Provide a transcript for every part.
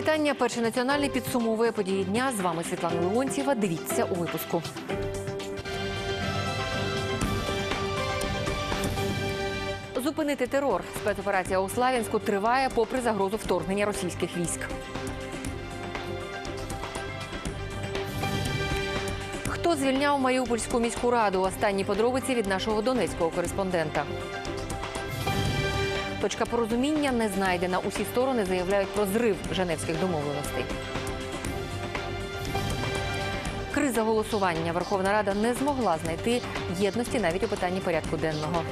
Вітання. Перший національний підсумовує події дня. З вами Світлана Леонтьєва. Дивіться у випуску. Зупинити терор. Спецоперація у Славянську триває попри загрозу вторгнення російських військ. Хто звільняв Маріупольську міську раду? Останні подробиці від нашого донецького кореспондента. Точка порозуміння не знайдена. Усі сторони заявляють про зрив Женевських домовленостей. Криза голосування. Верховна Рада не змогла знайти єдності навіть у питанні порядку денного.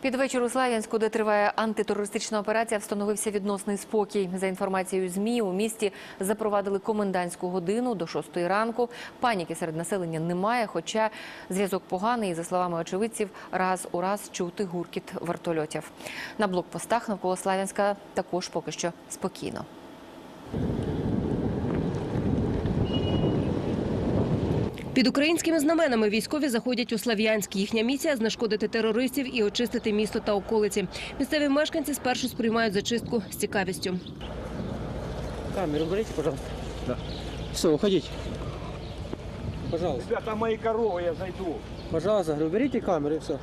Під вечір у Слав'янську, де триває антитерористична операція, встановився відносний спокій. За інформацією ЗМІ, у місті запровадили комендантську годину до 6 ранку. Паніки серед населення немає, хоча зв'язок поганий. За словами очевидців, раз у раз чути гуркіт вертольотів. На блокпостах навколо Слав'янська також поки що спокійно. Під українськими знаменами військові заходять у Слав'янськ. Їхня місія знешкодити терористів і очистити місто та околиці. Місцеві мешканці спершу сприймають зачистку з цікавістю. Камеру уберите, пожалуйста. Да. Все, виходіть. Пожалуйста. Ребята, мої корови, я зайду. Пожалуйста, говорю, уберите камеру і все.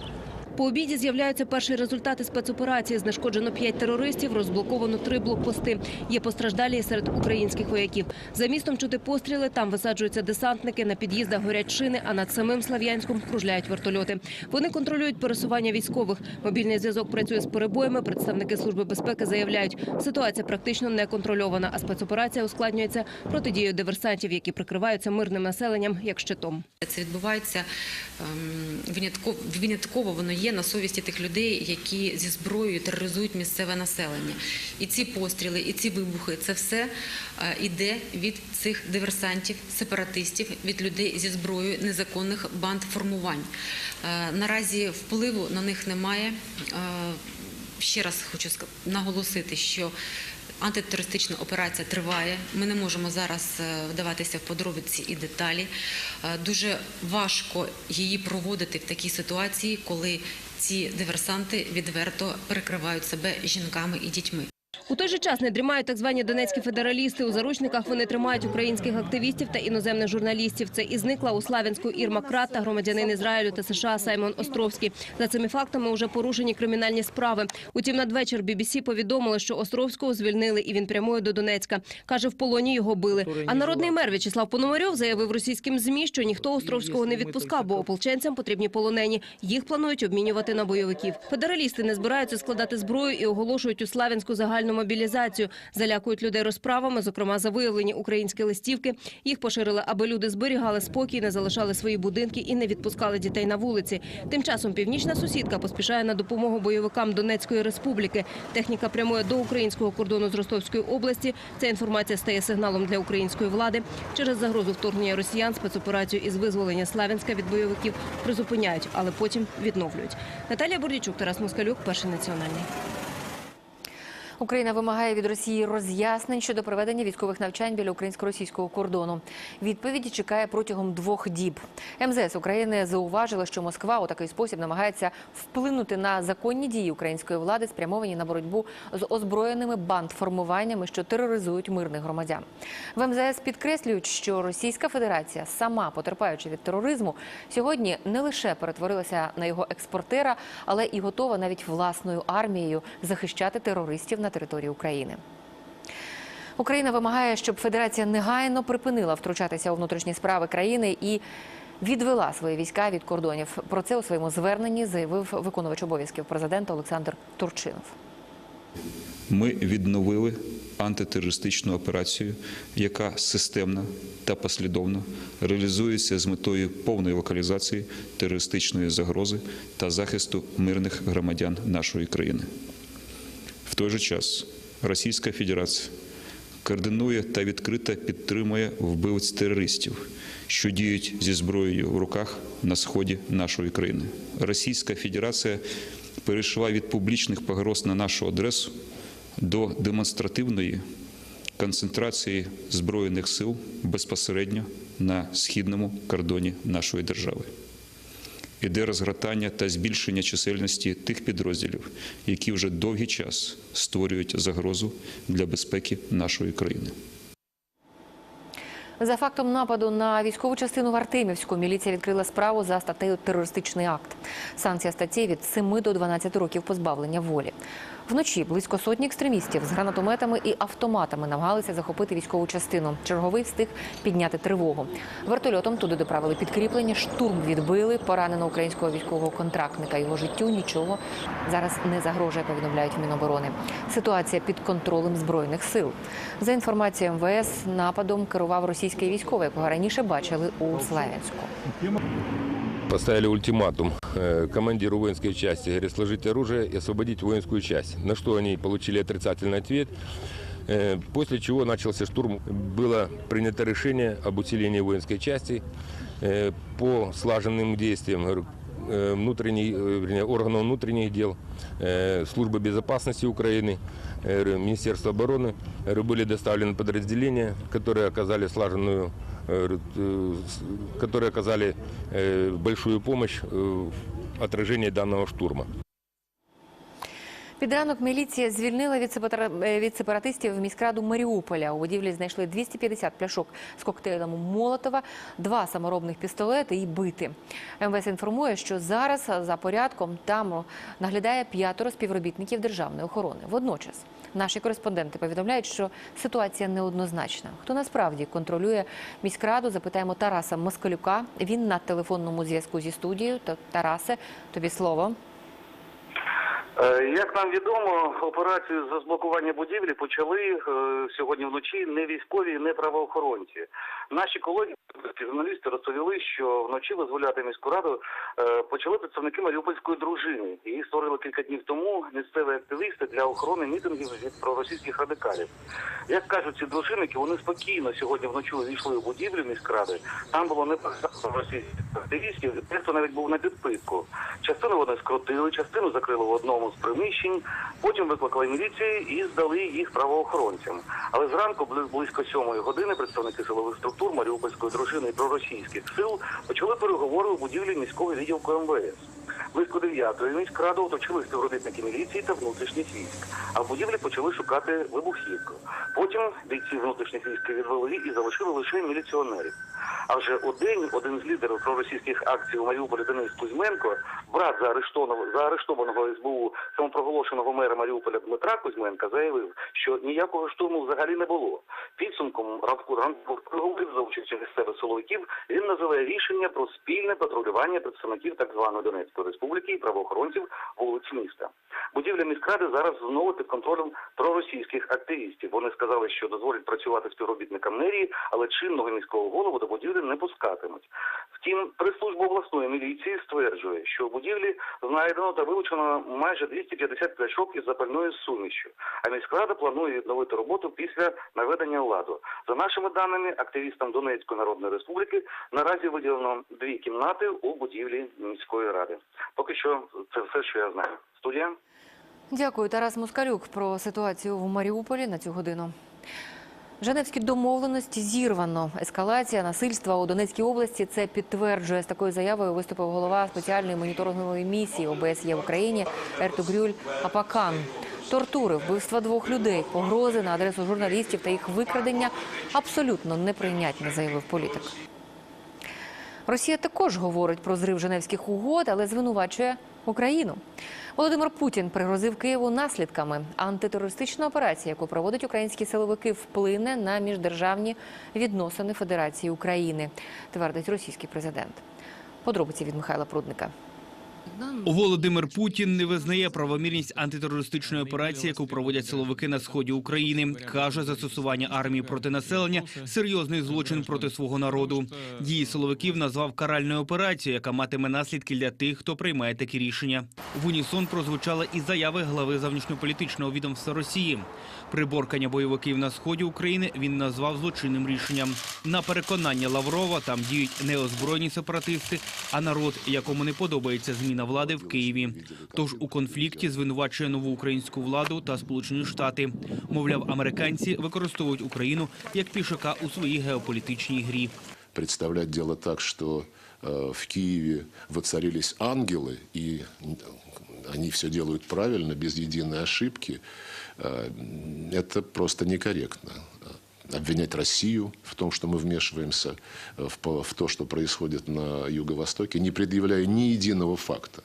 По обіді з'являються перші результати спецоперації. Знешкоджено п'ять терористів, розблоковано три блокпости. Є постраждалі серед українських вояків. За містом чути постріли. Там висаджуються десантники. На під'їздах горять шини, а над самим Слав'янськом кружляють вертольоти. Вони контролюють пересування військових. Мобільний зв'язок працює з перебоями. Представники служби безпеки заявляють, ситуація практично не контрольована, а спецоперація ускладнюється протидією диверсантів, які прикриваються мирним населенням як щитом. Це відбувається ем, винятково, винятково воно є на совісті тих людей, які зі зброєю тероризують місцеве населення. І ці постріли, і ці вибухи це все йде від цих диверсантів, сепаратистів, від людей зі зброєю незаконних банд формувань. Е, Наразі впливу на них немає. Е, Ще раз хочу наголосити, що антитерористична операція триває. Ми не можемо зараз е, вдаватися в подробиці і деталі. Е, Дуже важко її проводити в такій ситуації, коли ці диверсанти відверто перекривають себе жінками і дітьми. У той же час не дрімають так звані донецькі федералісти. У заручниках вони тримають українських активістів та іноземних журналістів. Це і зникла у Славянську Ірма Крат та громадянин Ізраїлю та США Саймон Островський. За цими фактами вже порушені кримінальні справи. Утім, надвечір BBC повідомили, що Островського звільнили і він прямує до Донецька. Каже, в полоні його били. А народний мер В'ячеслав Пономарьов заявив російським змі, що ніхто Островського не відпускав, бо ополченцям потрібні полонені. Їх планують обмінювати на бойовиків. Федералісти не збираються складати зброю і оголошують у Славянську загальну мобілізацію. Залякують людей розправами, зокрема за виявлені українські листівки. Їх поширили, аби люди зберігали спокій, не залишали свої будинки і не відпускали дітей на вулиці. Тим часом північна сусідка поспішає на допомогу бойовикам Донецької республіки. Техніка прямує до українського кордону з Ростовської області. Ця інформація стає сигналом для української влади. Через загрозу вторгнення росіян спецоперацію із визволення Славянська від бойовиків призупиняють, але потім відновлюють. Наталія Бурдічук, Тарас Москалюк, перший національний. Україна вимагає від Росії роз'яснень щодо проведення військових навчань біля українсько-російського кордону. Відповіді чекає протягом двох діб. МЗС України зауважила, що Москва у такий спосіб намагається вплинути на законні дії української влади, спрямовані на боротьбу з озброєними бандформуваннями, що тероризують мирних громадян. В МЗС підкреслюють, що Російська Федерація, сама потерпаючи від тероризму, сьогодні не лише перетворилася на його експортера, але і готова навіть власною армією захищати терористів на території України. Україна вимагає, щоб Федерація негайно припинила втручатися у внутрішні справи країни і відвела свої війська від кордонів. Про це у своєму зверненні заявив виконувач обов'язків президента Олександр Турчинов. Ми відновили антитерористичну операцію, яка системно та послідовно реалізується з метою повної локалізації терористичної загрози та захисту мирних громадян нашої країни. Той же час Російська Федерація координує та відкрито підтримує вбивць терористів, що діють зі зброєю в руках на сході нашої країни. Російська Федерація перейшла від публічних погроз на нашу адресу до демонстративної концентрації збройних сил безпосередньо на східному кордоні нашої держави. Іде розгортання та збільшення чисельності тих підрозділів, які вже довгий час створюють загрозу для безпеки нашої країни. За фактом нападу на військову частину в Артемівську міліція відкрила справу за статтею терористичний акт. Санкція статті від 7 до 12 років позбавлення волі. Вночі близько сотні екстремістів з гранатометами і автоматами намагалися захопити військову частину. Черговий встиг підняти тривогу. Вертольотом туди доправили підкріплення, штурм відбили. Поранено українського військового контрактника. Його життю нічого зараз не загрожує, повідомляють Міноборони. Ситуація під контролем збройних сил. За інформацією МВС, нападом керував російський військовий, якого раніше бачили у Славянську Поставили ультиматум э, командиру воинской части, говорит, сложить оружие и освободить воинскую часть. На что они получили отрицательный ответ. Э, После чего начался штурм. Было принято решение об усилении воинской части э, по слаженным действиям говорю, э, внутренней, э, вернее, органов внутренних дел, э, службы безопасности Украины, э, говорю, Министерства обороны. Говорю, Были доставлены подразделения, которые оказали слаженную э, говорю, э, с- которые оказали э, большую помощь э, в отражении данного штурма. Під ранок міліція звільнила від, е, сепаратистів міськраду Маріуполя. У будівлі знайшли 250 пляшок з коктейлем Молотова, два саморобних пістолети і бити. МВС інформує, що зараз за порядком там наглядає п'ятеро співробітників державної охорони. Водночас наші кореспонденти повідомляють, що ситуація неоднозначна. Хто насправді контролює міськраду? Запитаємо Тараса Москалюка. Він на телефонному зв'язку зі студією. Тарасе, тобі слово. Е, Як нам відомо, операцію з розблокування будівлі почали е, сьогодні вночі не військові, не правоохоронці. Наші колеги, журналісти, розповіли, що вночі визволяти міську раду е, почали представники Маріупольської дружини. Її створили кілька днів тому місцеві активісти для охорони мітингів від проросійських радикалів. Як кажуть ці дружинники, вони спокійно сьогодні вночі увійшли у будівлю міськради. Там було не російських активістів, дехто навіть був на підпитку. Частину вони скрутили, частину закрили в одному з приміщень. Потім викликали міліцію і здали їх правоохоронцям. Але зранку, близько сьомої години, представники силових структур Маріупольської дружини і проросійських сил почали переговори у будівлі міського відділку МВС. Близько дев'ятої міськраду оточили співробітники міліції та внутрішніх військ, а в будівлі почали шукати вибухівку. Потім бійці внутрішніх військ відвели і залишили лише міліціонерів. А вже день один з лідерів проросійських акцій у Маріуполі Денис Кузьменко, брат заарештованого, заарештованого СБУ самопроголошеного мера Маріуполя Дмитра Кузьменка, заявив, що ніякого штурму взагалі не було. Підсумком ранку переговорів за участі місцевих силовиків він називає рішення про спільне патрулювання представників так званої Донецької республіки і правоохоронців вулиць міста. Будівля міськради зараз знову під контролем проросійських активістів. Вони сказали, що дозволять працювати співробітникам мерії, але чинного міського голову до будівлі не пускатимуть. Втім, прес-служба обласної міліції стверджує, що в будівлі знайдено та вилучено майже 250 пляшок із запальною сумішю. А міськрада планує відновити роботу після наведення ладу. За нашими даними, активістам Донецької народної республіки наразі виділено дві кімнати у будівлі міської ради. Поки що це все, що я знаю. Студія. Дякую, Тарас Москалюк, про ситуацію в Маріуполі на цю годину. Женевські домовленості зірвано. Ескалація насильства у Донецькій області це підтверджує. З такою заявою виступив голова спеціальної моніторингової місії ОБСЄ в Україні Ертугрюль Апакан. Тортури, вбивства двох людей, погрози на адресу журналістів та їх викрадення абсолютно неприйнятні, заявив політик. Росія також говорить про зрив Женевських угод, але звинувачує Україну. Володимир Путін пригрозив Києву наслідками. Антитерористична операція, яку проводять українські силовики, вплине на міждержавні відносини Федерації України, твердить російський президент. Подробиці від Михайла Прудника. Володимир Путін не визнає правомірність антитерористичної операції, яку проводять силовики на сході України. каже, застосування армії проти населення серйозний злочин проти свого народу. Дії силовиків назвав каральною операцією, яка матиме наслідки для тих, хто приймає такі рішення. В унісон прозвучали і заяви глави зовнішньополітичного відомства Росії. Приборкання бойовиків на сході України він назвав злочинним рішенням. На переконання Лаврова там діють не озброєні сепаратисти, а народ, якому не подобається зміна влади в Києві. Тож у конфлікті звинувачує нову українську владу та Сполучені Штати. Мовляв, американці використовують Україну як пішака у своїй геополітичній грі. представлять дело так, что э, в Киеве воцарились ангелы, и они все делают правильно, без единой ошибки, э, это просто некорректно. Обвинять Россию в том, что мы вмешиваемся в, по- в то, что происходит на Юго-Востоке, не предъявляя ни единого факта.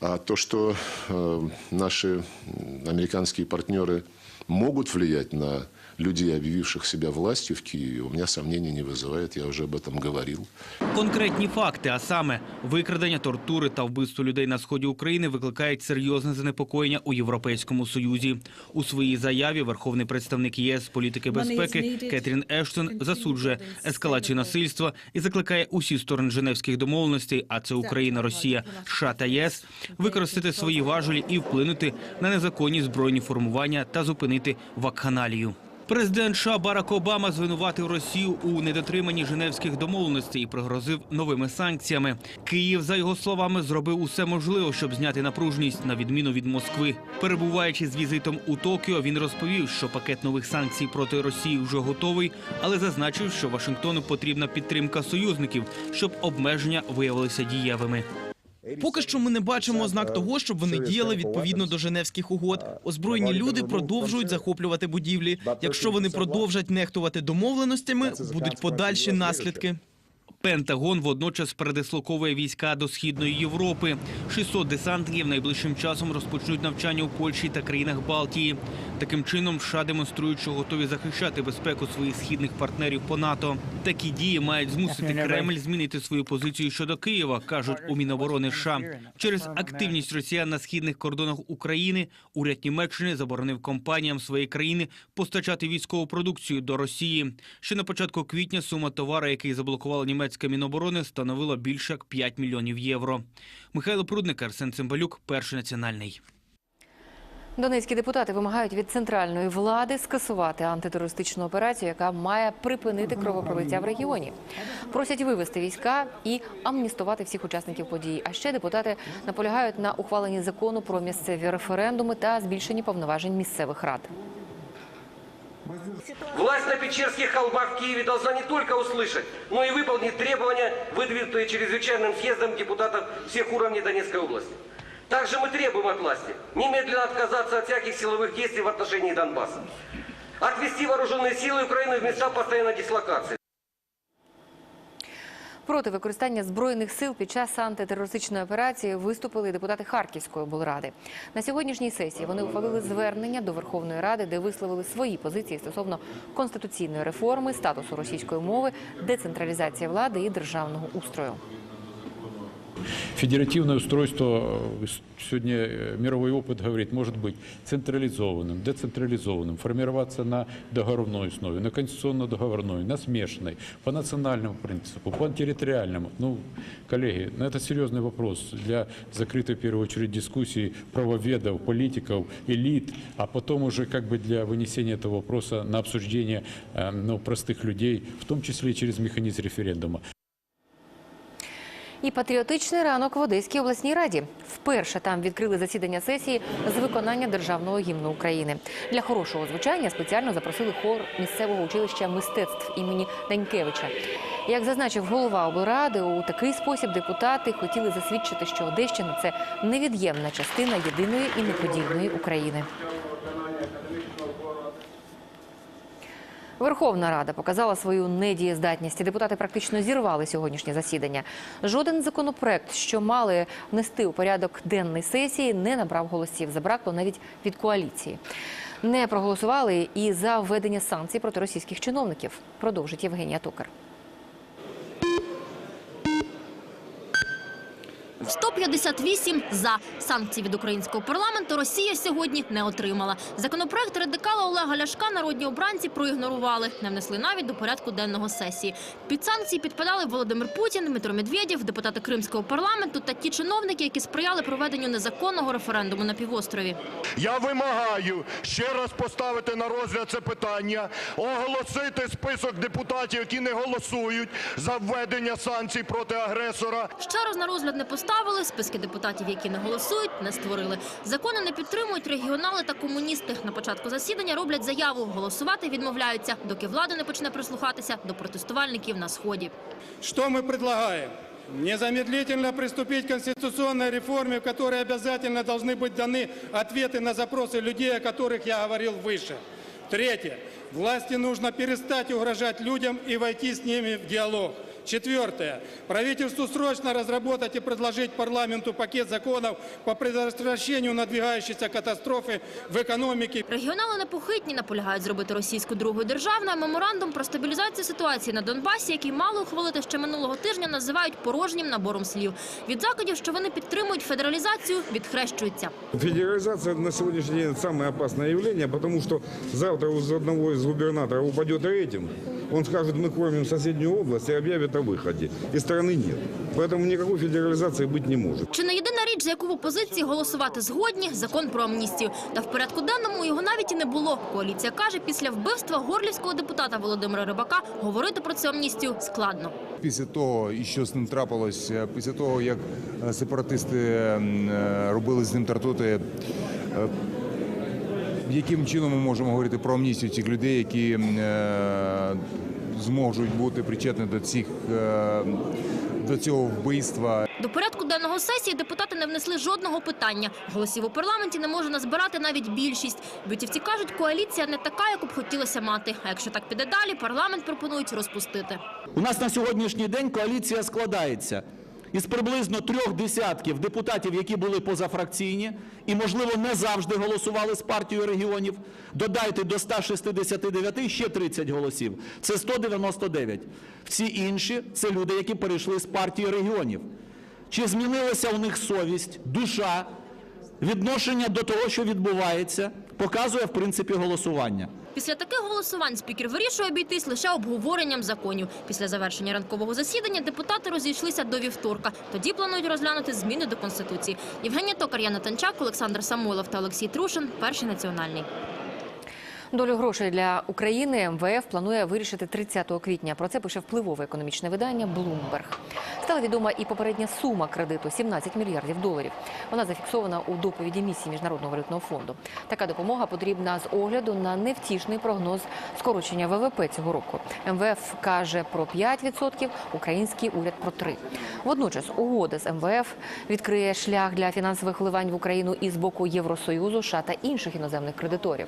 А то, что э, наши м, американские партнеры могут влиять на людей, объявивших себя властью в Киеве, у меня сомнений не вызывает, я уже об этом говорил. Конкретні факти, а саме викрадення, тортури та вбивство людей на сході України викликають серйозне занепокоєння у Європейському Союзі. У своїй заяві верховний представник єС з політики безпеки Кетрін Ештон засуджує ескалацію насильства і закликає усі сторони Женевських домовленостей, а це Україна, Росія, США та ЄС, використати свої важелі і вплинути на незаконні збройні формування та зупинити вакханалію. Президент США Барак Обама звинуватив Росію у недотриманні Женевських домовленостей і пригрозив новими санкціями. Київ, за його словами, зробив усе можливе, щоб зняти напруженість на відміну від Москви. Перебуваючи з візитом у Токіо, він розповів, що пакет нових санкцій проти Росії вже готовий, але зазначив, що Вашингтону потрібна підтримка союзників, щоб обмеження виявилися дієвими. Поки що ми не бачимо ознак того, щоб вони діяли відповідно до Женевських угод. Озброєні люди продовжують захоплювати будівлі. Якщо вони продовжать нехтувати домовленостями, будуть подальші наслідки. Пентагон водночас передислоковує війська до східної Європи. 600 десантників найближчим часом розпочнуть навчання у Польщі та країнах Балтії. Таким чином, США демонструють, що готові захищати безпеку своїх східних партнерів по НАТО. Такі дії мають змусити Кремль змінити свою позицію щодо Києва, кажуть у Міноборони США. Через активність росіян на східних кордонах України уряд Німеччини заборонив компаніям своєї країни постачати військову продукцію до Росії. Ще на початку квітня сума товару, який заблокувала німецька Міноборони, становила більше як 5 мільйонів євро. Михайло Прудник, Арсен Цимбалюк, перший національний. Донецькі депутати вимагають від центральної влади скасувати антитерористичну операцію, яка має припинити кровопролиття в регіоні. Просять вивести війська і амністувати всіх учасників події. А ще депутати наполягають на ухваленні закону про місцеві референдуми та збільшенні повноважень місцевих рад. Власть на Печерских холмах в Киеве должна не только услышать, но и выполнить требования, выдвинутые чрезвычайным съездом депутатов всех уровней Донецкой области. Также мы требуем от власти немедленно отказаться от всяких силовых действий в отношении Донбасса. Отвести вооруженные силы Украины в места постоянной дислокации. Проти використання збройних сил під час антитерористичної операції виступили депутати Харківської облради. На сьогоднішній сесії вони ухвалили звернення до Верховної Ради, де висловили свої позиції стосовно конституційної реформи, статусу російської мови, децентралізації влади і державного устрою. Федеративное устройство, э, сегодня э, мировой опыт говорит, может быть централизованным, децентрализованным, формироваться на договорной основе, на конституционно-договорной, на смешанной, по национальному принципу, по территориальному. Ну, коллеги, ну, это серьезный вопрос для закрытой, в первую очередь, дискуссии правоведов, политиков, элит, а потом уже как бы для вынесения этого вопроса на обсуждение э, ну, простых людей, в том числе через механизм референдума. І патріотичний ранок в Одеській обласній раді. Вперше там відкрили засідання сесії з виконання державного гімну України. Для хорошого звучання спеціально запросили хор місцевого училища мистецтв імені Данькевича. Як зазначив голова облради, у такий спосіб депутати хотіли засвідчити, що Одещина це невід'ємна частина єдиної і неподільної України. Верховна Рада показала свою недієздатність. Депутати практично зірвали сьогоднішнє засідання. Жоден законопроект, що мали внести у порядок денний сесії, не набрав голосів. Забракло навіть від коаліції. Не проголосували і за введення санкцій проти російських чиновників. Продовжить Євгенія Токар. 158 за санкції від українського парламенту Росія сьогодні не отримала. Законопроект радикала Олега Ляшка народні обранці проігнорували, не внесли навіть до порядку денного сесії. Під санкції підпадали Володимир Путін, Дмитро Медведєв, депутати Кримського парламенту та ті чиновники, які сприяли проведенню незаконного референдуму на півострові. Я вимагаю ще раз поставити на розгляд це питання, оголосити список депутатів, які не голосують за введення санкцій проти агресора. Ще раз на розгляд не поставили поставили, списки депутатів, які не голосують, не створили. Закони не підтримують регіонали та комуністи. На початку засідання роблять заяву. Голосувати відмовляються, доки влада не почне прислухатися до протестувальників на сході. Что мы предлагаем? Незамедлительно приступить к конституционной реформе, в которой обязательно должны быть даны ответы на запросы людей, о которых я говорил выше. Третье. Власти нужно перестать угрожать людям и войти с ними в диалог. Четвертое. Правительству срочно разработать и предложить парламенту пакет законов по предотвращению надвигающейся катастрофы в экономике. Регіонали непохитні наполягають зробити російську другою державною. а Меморандум про стабілізацію ситуації на Донбасі, який мало ухвалити ще минулого тижня, називають порожнім набором слів. Від закидів, що вони підтримують федералізацію, відхрещуються. Федерализация на сегодняшний день самое опасное явление, потому что завтра у одного из губернаторов упадет рейтинг, он скажет, мы кормим соседнюю область и объявит о выходе. И страны нет. Поэтому никакой федерализации быть не может. Чи не єдина річ, за яку в опозиції голосувати згодні – закон про амністію. Та в порядку денному його навіть і не було. Коаліція каже, після вбивства горлівського депутата Володимира Рибака говорити про цю амністію складно. Після того, і що з ним трапилось, е, після того, як е, сепаратисти м, е, робили з ним тартути, е, яким чином ми можемо говорити про амністію цих людей, які м, е, зможуть бути причетні до цих е, до цього вбивства? До порядку денного сесії депутати не внесли жодного питання. Голосів у парламенті не може назбирати навіть більшість. Бютівці кажуть, коаліція не така, яку б хотілося мати. А якщо так піде далі, парламент пропонують розпустити. У нас на сьогоднішній день коаліція складається із приблизно трьох десятків депутатів, які були позафракційні і, можливо, не завжди голосували з партією регіонів. Додайте до 169 ще 30 голосів. Це 199. Всі інші – це люди, які перейшли з партії регіонів. Чи змінилася у них совість, душа, відношення до того, що відбувається, показує, в принципі, голосування. Після таких голосувань спікер вирішує обійтись лише обговоренням законів. Після завершення ранкового засідання депутати розійшлися до вівторка. Тоді планують розглянути зміни до Конституції. Євгенія Токар, Яна Танчак, Олександр Самойлов та Олексій Трушин – перший національний. Долю грошей для України МВФ планує вирішити 30 квітня. Про це пише впливове економічне видання Bloomberg. Стала відома і попередня сума кредиту 17 мільярдів доларів. Вона зафіксована у доповіді місії міжнародного валютного фонду. Така допомога потрібна з огляду на невтішний прогноз скорочення ВВП цього року. МВФ каже про 5%, український уряд про 3%. Водночас угода з МВФ відкриє шлях для фінансових вливань в Україну і з боку Євросоюзу, США та інших іноземних кредиторів.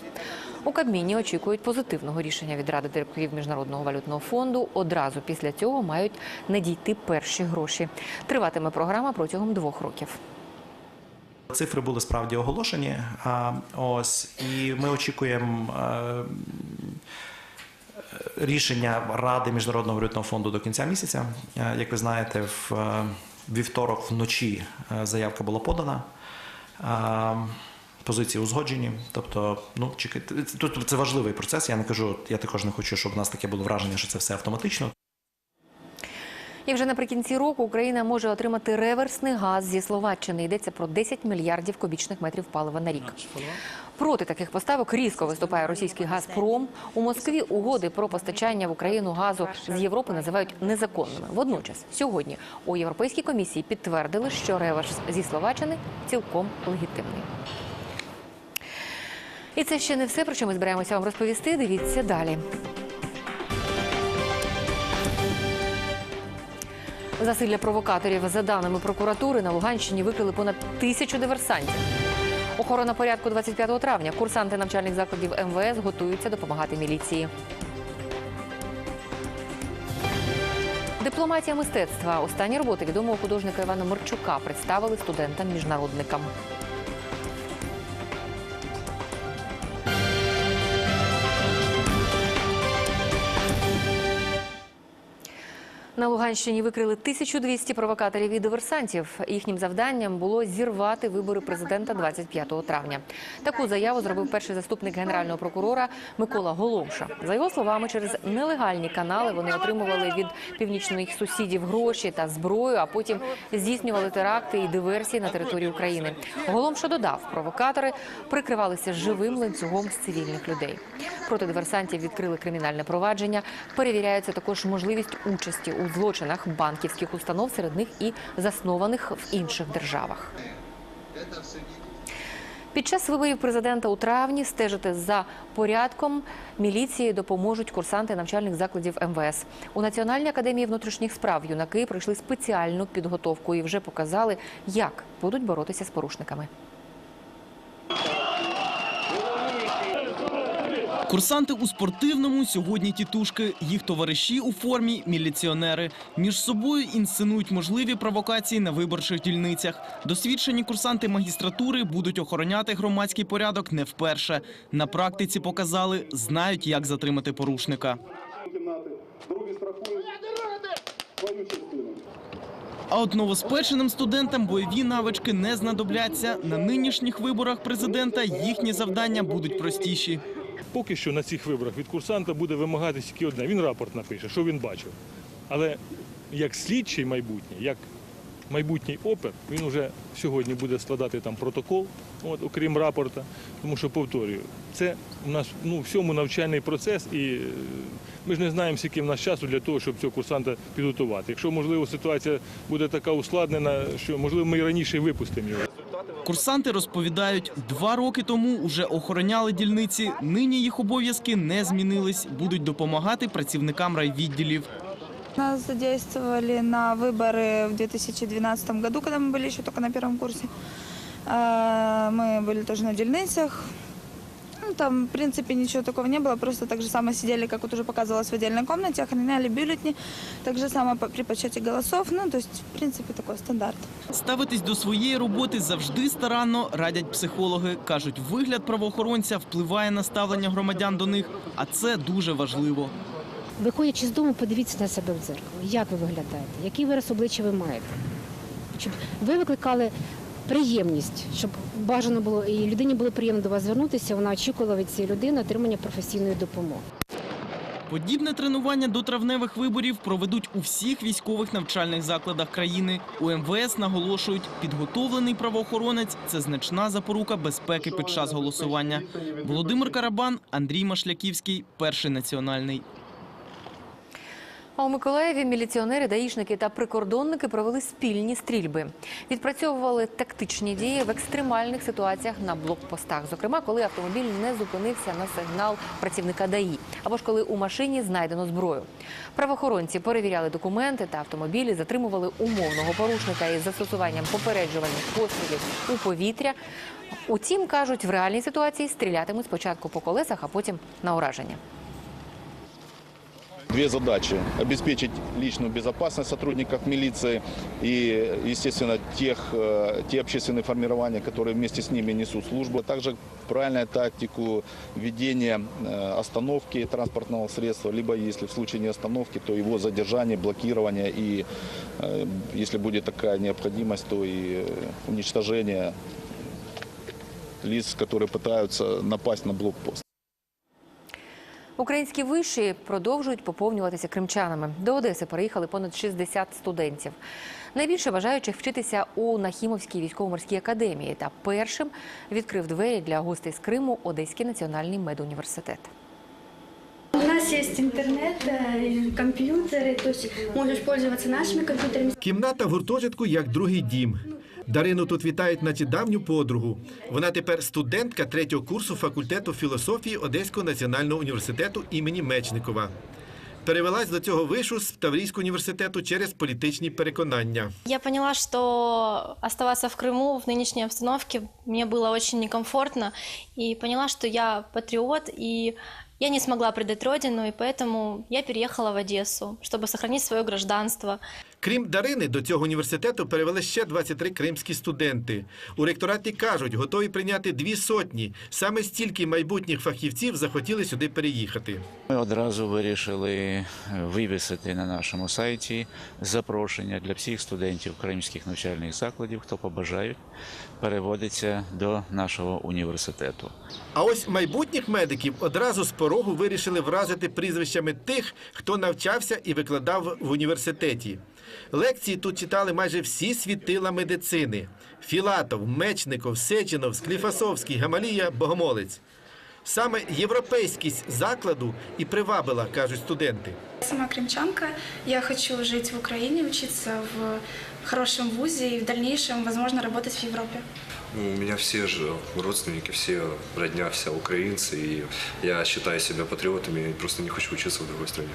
У Кабміні очікують позитивного рішення від Ради директорів Міжнародного валютного фонду. Одразу після цього мають надійти перші гроші. Триватиме програма протягом двох років. Цифри були справді оголошені. Ось і ми очікуємо е, рішення Ради Міжнародного валютного фонду до кінця місяця. Е, Як ви знаєте, в е, вівторок вночі заявка була подана. Позиції узгоджені, тобто, ну чекайте, тут це важливий процес. Я не кажу, я також не хочу, щоб в нас таке було враження, що це все автоматично. І вже наприкінці року Україна може отримати реверсний газ зі Словаччини. Йдеться про 10 мільярдів кубічних метрів палива на рік. Проти таких поставок різко виступає російський Газпром. У Москві угоди про постачання в Україну газу з Європи називають незаконними. Водночас сьогодні у Європейській комісії підтвердили, що реверс зі Словаччини цілком легітимний. І це ще не все, про що ми збираємося вам розповісти. Дивіться далі. Засилля провокаторів за даними прокуратури на Луганщині викрили понад тисячу диверсантів. Охорона порядку 25 травня. Курсанти навчальних закладів МВС готуються допомагати міліції. Дипломатія мистецтва. Останні роботи відомого художника Івана Марчука представили студентам-міжнародникам. На Луганщині викрили 1200 провокаторів і диверсантів. Їхнім завданням було зірвати вибори президента 25 травня. Таку заяву зробив перший заступник генерального прокурора Микола Голомша. За його словами, через нелегальні канали вони отримували від північних сусідів гроші та зброю, а потім здійснювали теракти і диверсії на території України. Голомша додав, провокатори прикривалися живим ланцюгом з цивільних людей. Проти диверсантів відкрили кримінальне провадження. Перевіряється також можливість участі у корупційних злочинах банківських установ, серед них і заснованих в інших державах. Під час виборів президента у травні стежити за порядком міліції допоможуть курсанти навчальних закладів МВС. У Національній академії внутрішніх справ юнаки пройшли спеціальну підготовку і вже показали, як будуть боротися з порушниками. Курсанти у спортивному сьогодні тітушки. Їх товариші у формі міліціонери. Між собою інсценують можливі провокації на виборчих дільницях. Досвідчені курсанти магістратури будуть охороняти громадський порядок не вперше. На практиці показали, знають, як затримати порушника. А от новоспеченим студентам бойові навички не знадобляться. На нинішніх виборах президента їхні завдання будуть простіші. Поки що на цих виборах від курсанта буде вимагатись тільки одне. Він рапорт напише, що він бачив. Але як слідчий майбутній, як майбутній опер, він вже сьогодні буде складати там протокол, от, окрім рапорта. Тому що, повторюю, це у нас ну, всьому навчальний процес, і е, ми ж не знаємо, скільки в нас часу для того, щоб цього курсанта підготувати. Якщо, можливо, ситуація буде така ускладнена, що можливо ми і раніше випустимо його. Курсанти розповідають, два роки тому уже охороняли дільниці. Нині їх обов'язки не змінились. Будуть допомагати працівникам райвідділів. Нас задействовали на выборы в 2012 году, когда мы были еще только на первом курсе. А, Мы были тоже на дельницах. Там, в принципе, ничего такого не было. Просто так же самое сидели, как вот уже показывалось в отдельной комнате, охраняли бюллетни. Так же самое по- при подсчете голосов. Ну, то есть, в принципе, такой стандарт. Ставитись до своєї роботи завжди старанно радять психологи. кажуть, вигляд правоохоронця впливає на ставлення громадян до них, а це дуже важливо. Виходячи з дому, подивіться на себе в дзеркало. Як ви виглядаєте? Який вираз обличчя ви маєте? Щоб ви викликали приємність, щоб бажано було і людині було приємно до вас звернутися. Вона очікувала від цієї людини отримання професійної допомоги. Подібне тренування до травневих виборів проведуть у всіх військових навчальних закладах країни. У МВС наголошують, підготовлений правоохоронець це значна запорука безпеки під час голосування. Володимир Карабан, Андрій Машляківський, перший національний. А у Миколаєві міліціонери, даїшники та прикордонники провели спільні стрільби. Відпрацьовували тактичні дії в екстремальних ситуаціях на блокпостах. Зокрема, коли автомобіль не зупинився на сигнал працівника ДАІ, або ж коли у машині знайдено зброю. Правоохоронці перевіряли документи та автомобілі, затримували умовного порушника із застосуванням попереджувальних пострілів у повітря. Утім, кажуть, в реальній ситуації стрілятимуть спочатку по колесах, а потім на ураження. Две задачи. Обеспечить личную безопасность сотрудников милиции и, естественно, тех, э, те общественные формирования, которые вместе с ними несут службу. Также правильная тактику ведения э, остановки транспортного средства, либо если в случае не остановки, то его задержание, блокирование и, э, если будет такая необходимость, то и уничтожение лиц, которые пытаются напасть на блокпост. Українські виші продовжують поповнюватися кримчанами. До Одеси переїхали понад 60 студентів. Найбільше бажаючих вчитися у Нахімовській військово-морській академії. Та першим відкрив двері для гостей з Криму Одеський національний медуніверситет. У нас есть интернет, э, компьютеры, то есть можешь пользоваться нашими компьютерами. Кімната гуртожитку як другий дім. Дарину тут вітають, наче давню подругу. Вона тепер студентка третього курсу факультету філософії Одеського національного університету імені Мечникова. Перевелась до цього вишу з Таврійського університету через політичні переконання. Я поняла, что оставаться в Крыму в нынешней обстановке мне было очень некомфортно. И поняла, что я патриот, и я не смогла предать родину, и поэтому я переехала в Одессу, чтобы сохранить свое гражданство. Крім Дарини, до цього університету перевели ще 23 кримські студенти. У ректораті кажуть, готові прийняти дві сотні. Саме стільки майбутніх фахівців захотіли сюди переїхати. Ми одразу вирішили вивісити на нашому сайті запрошення для всіх студентів кримських навчальних закладів, хто побажають, переводиться до нашого університету. А ось майбутніх медиків одразу з порогу вирішили вразити прізвищами тих, хто навчався і викладав в університеті. Лекції тут читали майже всі світила медицини: Філатов, Мечников, Сеченов, Скліфасовський, Гамалія, Богомолець. Саме європейськість закладу і привабила, кажуть студенти. Я сама крымчанка, я хочу жить в Украине, учиться в хорошем вузе и в дальнейшем, возможно, работать в Европе. Ну, У меня все же родственники, все родня, вся украинцы, и я считаю себя патриотом, и просто не хочу учиться в другой стране.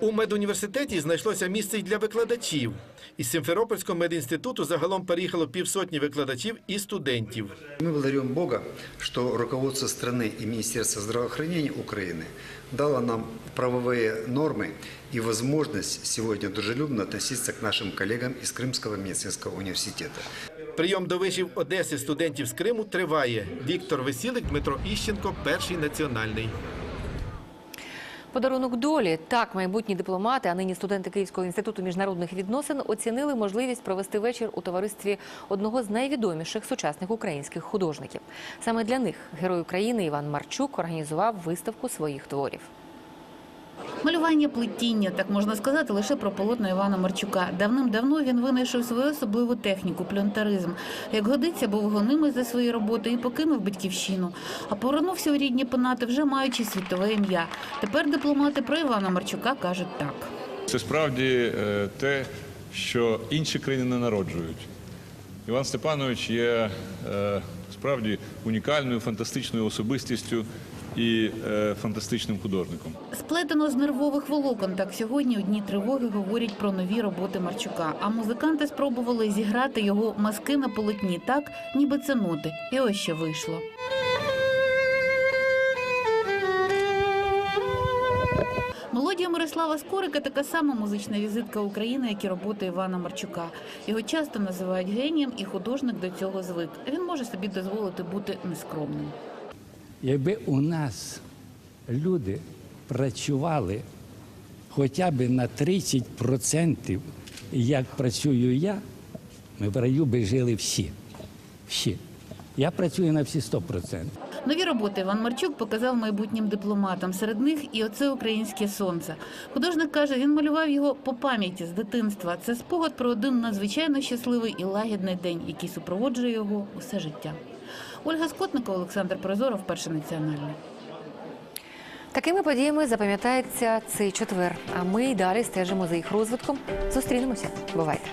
У медуніверситеті знайшлося місце й для викладачів. Із Симферопольського медінституту загалом переїхало півсотні викладачів і студентів. Мы благодарим Бога, что руководство страны и Министерство здравоохранения Украины дало нам правовые нормы и возможность сегодня дружелюбно относиться к нашим коллегам из Крымского медицинского университета. Прийом до вишів Одеси студентів з Криму триває. Віктор Весілик, Дмитро Іщенко, перший національний. Подарунок долі так майбутні дипломати, а нині студенти Київського інституту міжнародних відносин оцінили можливість провести вечір у товаристві одного з найвідоміших сучасних українських художників. Саме для них герой України Іван Марчук організував виставку своїх творів. Малювання плетіння, так можна сказати, лише про полотно Івана Марчука. Давним-давно він винайшов свою особливу техніку плюнтаризм. Як годиться, був гонимий за свої роботи і покинув батьківщину. А повернувся у рідні пенати, вже маючи світове ім'я. Тепер дипломати про Івана Марчука кажуть так. Це справді е, те, що інші країни не народжують. Іван Степанович є е, справді унікальною фантастичною особистістю і е, фантастичним художником. Сплетено з нервових волокон. Так сьогодні у дні тривоги говорять про нові роботи Марчука. А музиканти спробували зіграти його маски на полотні так, ніби це ноти. І ось що вийшло. Мелодія Мирослава Скорика така сама музична візитка України, як і роботи Івана Марчука. Його часто називають генієм, і художник до цього звик. Він може собі дозволити бути нескромним. Якби у нас люди працювали хоча б на 30%, як працюю я, ми в раю би жили всі. Всі. Я працюю на всі 100%. Нові роботи Іван Марчук показав майбутнім дипломатам. Серед них і оце українське сонце. Художник каже, він малював його по пам'яті з дитинства. Це спогад про один надзвичайно щасливий і лагідний день, який супроводжує його усе життя. Ольга Скотника, Олександр Прозоров, перший національний. Такими подіями запам'ятається цей четвер. А ми й далі стежимо за їх розвитком. Зустрінемося. Бувайте.